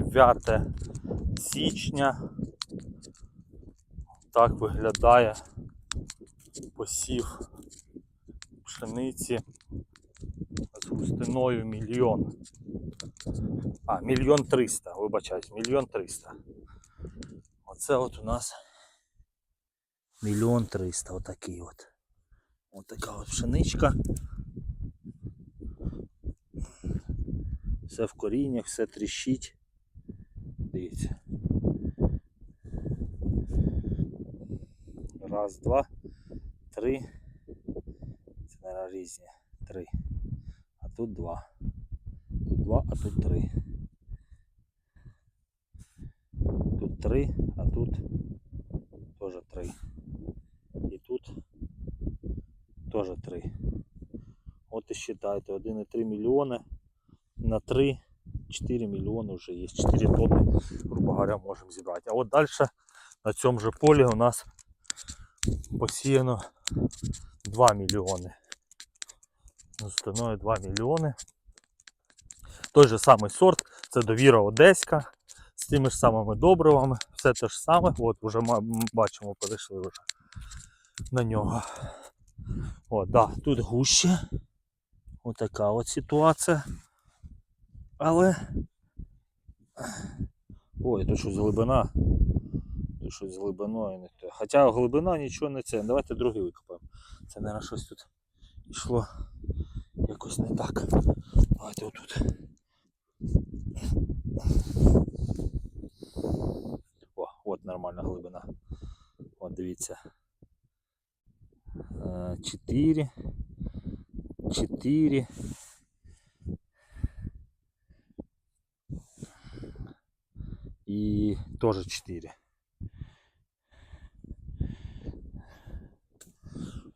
9 січня. Так виглядає посів пшениці з густиною мільйон. А, мільйон триста, вибачаюсь, мільйон триста. Оце от у нас мільйон триста, отакий от. От така от пшеничка. Все в коріннях, все тріщить. Дивіться. Раз, два, три. Це, наверное, різні. Три. А тут два. Тут два, а тут три. Тут три, а тут теж три. І тут теж три. От і считайте, 1,3 мільйони на 3, 4 мільйони вже є. 4 тонни, грубо говоря, можемо зібрати. А от далі на цьому же полі у нас посіяно 2 мільйони. Густиною 2 мільйони. Той же самий сорт, це довіра Одеська з тими ж самими добривами, все те ж саме. От вже бачимо, перейшли вже на нього. О, да, тут гуще. Отака от ситуація. Але. Ой, тут щось глибина. Тут щось з глибиною не те. Хоча глибина нічого не це. Давайте другий викопаємо. Це, мабуть, щось тут йшло якось не так. Давайте отут. О, от нормальна глибина. От дивіться. 4. 4. І теж 4.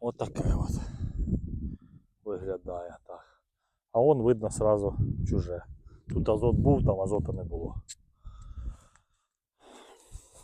Вот таке вот виглядає так. А он видно сразу чуже. Тут азот був, там азота не було.